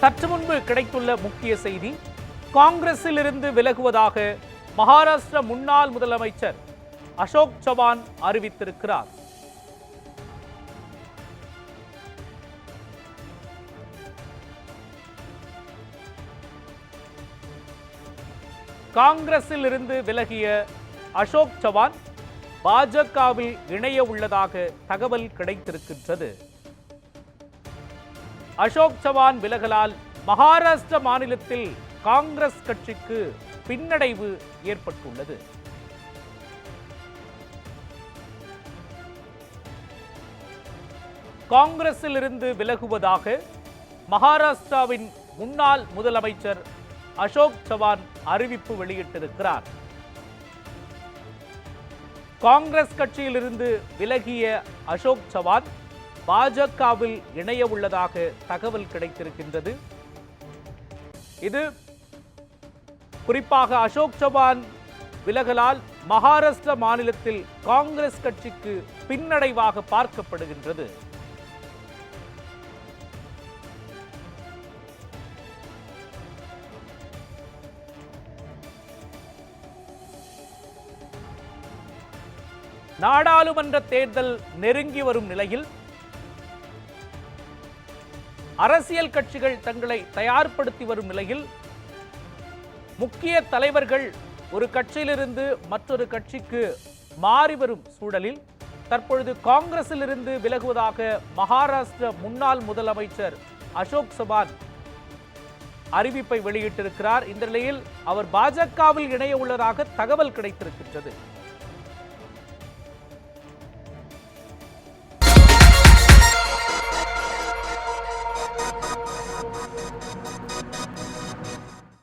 சற்று முன்பு கிடைத்துள்ள முக்கிய செய்தி காங்கிரஸில் இருந்து விலகுவதாக மகாராஷ்டிர முன்னாள் முதலமைச்சர் அசோக் சவான் அறிவித்திருக்கிறார். காங்கிரஸில் இருந்து விலகிய அசோக் சவான் பாஜகவில் இணைய உள்ளதாக தகவல் கிடைத்திருக்கின்றது. அசோக் சவான் விலகலால் மகாராஷ்டிர மாநிலத்தில் காங்கிரஸ் கட்சிக்கு பின்னடைவு ஏற்பட்டுள்ளது. காங்கிரஸில் இருந்து விலகுவதாக மகாராஷ்டிராவின் முன்னாள் முதலமைச்சர் அசோக் சவான் அறிவிப்பு வெளியிட்டிருக்கிறார். காங்கிரஸ் கட்சியிலிருந்து விலகிய அசோக் சவான் பாஜகவில் இணைய உள்ளதாக தகவல் கிடைத்திருக்கின்றது. இது குறிப்பாக அசோக் சவான் விலகலால் மகாராஷ்டிர மாநிலத்தில் காங்கிரஸ் கட்சிக்கு பின்னடைவாக பார்க்கப்படுகின்றது. நாடாளுமன்ற தேர்தல் நெருங்கி வரும் நிலையில் அரசியல் கட்சிகள் தங்களை தயார்படுத்தி வரும் நிலையில் முக்கிய தலைவர்கள் ஒரு கட்சியிலிருந்து மற்றொரு கட்சிக்கு மாறி வரும் சூழலில் தற்பொழுது காங்கிரசிலிருந்து விலகுவதாக மகாராஷ்டிர முன்னாள் முதலமைச்சர் அசோக் சவான் அறிவிப்பை வெளியிட்டிருக்கிறார். இந்த நிலையில் அவர் பாஜகவில் இணைய உள்ளதாக தகவல் கிடைத்திருக்கின்றது.